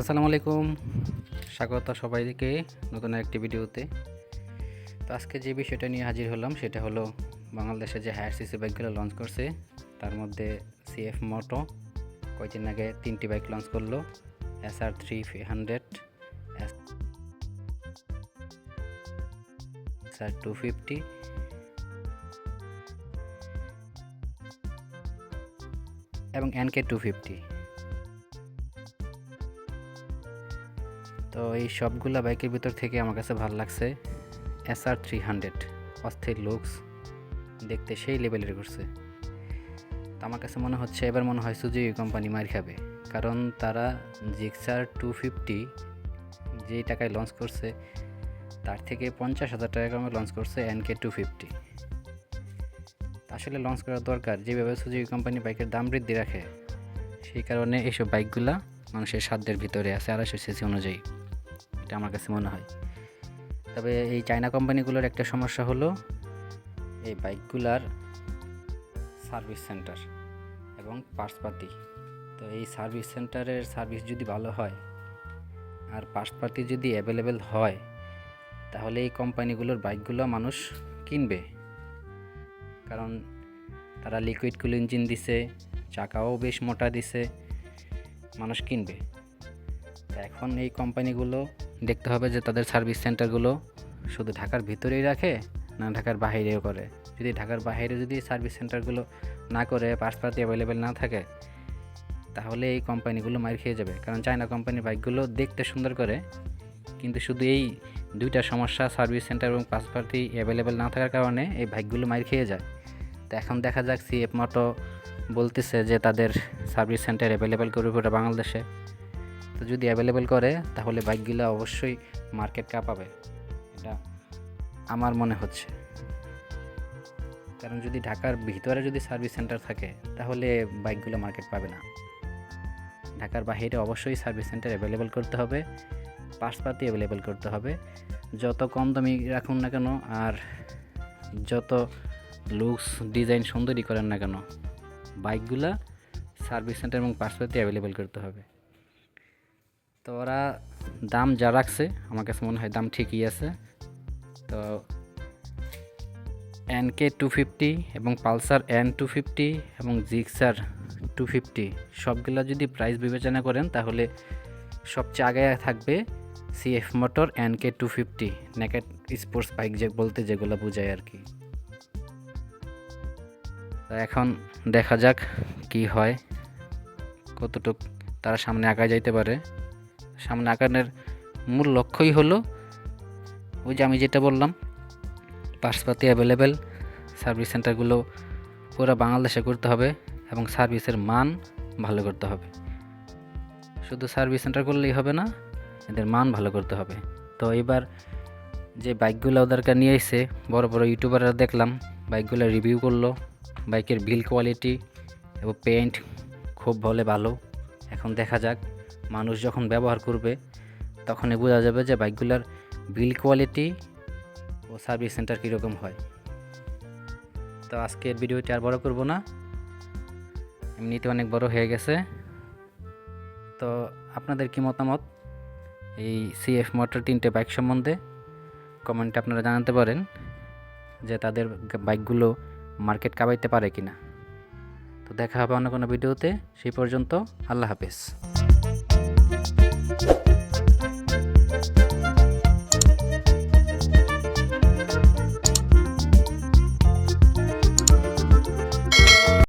আসসালামু আলাইকুম। স্বাগত সবাইকে নতুন একটি ভিডিওতে। তো আজকে যে বিষয়টা নিয়ে হাজির হলাম সেটা হলো বাংলাদেশে যে হায়ার সিসি বাইকগুলো লঞ্চ করছে, তার মধ্যে সিএফ মোটো কয়েকদিন আগে তিনটি বাইক লঞ্চ করল S R three hundred S R two fifty এবং এনকে টু ফিফটি তো এই সবগুলা বাইকের ভিতর থেকে আমার কাছে ভালো লাগছে এস আর থ্রি হান্ড্রেড অস্থির লুকস দেখতে সেই লেভেলের করছে তো আমার কাছে মনে হচ্ছে, এবার মনে হয় সুজুকি কোম্পানি মার খাবে। কারণ তারা জিক্সার টু ফিফটি যেই টাকায় লঞ্চ করছে, তার থেকে পঞ্চাশ হাজার টাকা কমে লঞ্চ করছে এনকে টু ফিফটি আসলে লঞ্চ করার দরকার, যেভাবে সুজুকি কোম্পানি বাইকের দাম বৃদ্ধি রাখে, সেই কারণে এইসব বাইকগুলা মানুষের সাধ্যের ভিতরে আছে, আড়াইশো সিসি অনুযায়ী। এটা আমার কাছে মনে হয়। তবে এই চায়না কোম্পানিগুলোর একটা সমস্যা হলো, এই বাইকগুলার সার্ভিস সেন্টার এবং পার্টসপাতি তো এই সার্ভিস সেন্টারের সার্ভিস যদি ভালো হয় আর পার্টসপাতি যদি অ্যাভেলেবেল হয়, তাহলে এই কোম্পানিগুলোর বাইকগুলো মানুষ কিনবে। কারণ তারা লিকুইড কুল ইঞ্জিন দিছে, চাকাও বেশ মোটা দিছে, মানুষ কিনবে। এখন এই কোম্পানিগুলো দেখতে হবে যে তাদের সার্ভিস সেন্টারগুলো শুধু ঢাকার ভিতরেই রাখে না ঢাকার বাহিরেও করে। যদি ঢাকার বাইরে যদি সার্ভিস সেন্টারগুলো না করে পাশপাতি অ্যাভেলেবেল না থাকে, তাহলে এই কোম্পানিগুলো মার খেয়ে যাবে। কারণ চায়না কোম্পানির বাইকগুলো দেখতে সুন্দর করে, কিন্তু শুধু এই দুইটা সমস্যা, সার্ভিস সেন্টার এবং পাসপাতি অ্যাভেলেবেল না থাকার কারণে এই বাইকগুলো মার খেয়ে যায়। তো এখন দেখা যাক সিএফ মতো বলতেছে যে তাদের সার্ভিস সেন্টার অ্যাভেলেবেল করবে পুরো বাংলাদেশে। তো যদি অ্যাভেলেবেল করে, তাহলে বাইকগুলো অবশ্যই মার্কেট কাঁপাবে এটা আমার মনে হচ্ছে। কারণ যদি ঢাকার ভিতরে যদি সার্ভিস সেন্টার থাকে, তাহলে বাইকগুলো মার্কেট পাবে না। ঢাকার বাহিরে অবশ্যই সার্ভিস সেন্টার অ্যাভেলেবেল করতে হবে পার্টসপাতি অ্যাভেলেবেল করতে হবে। যত কম দামি রাখুন না কেন, আর যত লুকস ডিজাইন সুন্দরই করেন না কেন, বাইকগুলা সার্ভিস সেন্টার এবং পার্টসপাতি অ্যাভেলেবেল করতে হবে। তো ওরা দাম যা রাখছে, আমার কাছে মনে হয় দাম ঠিকই আছে। তো এনকে টু ফিফটি এবং পালসার এন টু ফিফটি এবং জিক্সার টু ফিফটি সবগুলা যদি প্রাইস বিবেচনা করেন, তাহলে সবচেয়ে আগে থাকবে CF motor NK two fifty naked sports bike যে বলতে যেগুলো বোঝায় আর কি। তো এখন দেখা যাক কি হয়, কতটুক তারা সামনে আগায় যাইতে পারে। সামনে আঁকানোর মূল লক্ষ্যই হলো, ওই যে আমি যেটা বললাম, পার্সপাতি অ্যাভেলেবেল সার্ভিস সেন্টারগুলো পুরো বাংলাদেশে করতে হবে এবং সার্ভিসের মান ভালো করতে হবে। শুধু সার্ভিস সেন্টার করলেই হবে না, এদের মান ভালো করতে হবে। তো এবার যে বাইকগুলো ওদেরকে নিয়ে এসে বড় বড় ইউটিউবাররা দেখলাম বাইকগুলো রিভিউ করল বাইকের বিল কোয়ালিটি এবং পেন্ট খুব বলে ভালো। এখন দেখা যাক। মানুষ যখন ব্যবহার করবে, তখনই বোঝা যাবে যে বাইকগুলোর বিল কোয়ালিটি ও সার্ভিস সেন্টার কীরকম হয়। তো আজকের ভিডিওটি আর বড় করব না। এমনিতে অনেক বড় হয়ে গেছে। তো আপনাদের কি মতামত? এই সিএফ মোটর তিনটে বাইক সম্বন্ধে কমেন্টে আপনারা জানাতে পারেন যে তাদের বাইকগুলো মার্কেট কাবাইতে পারে কি না তো দেখা হবে অন্য কোনো ভিডিওতে। সেই পর্যন্ত আল্লাহ হাফেজ। Thank you.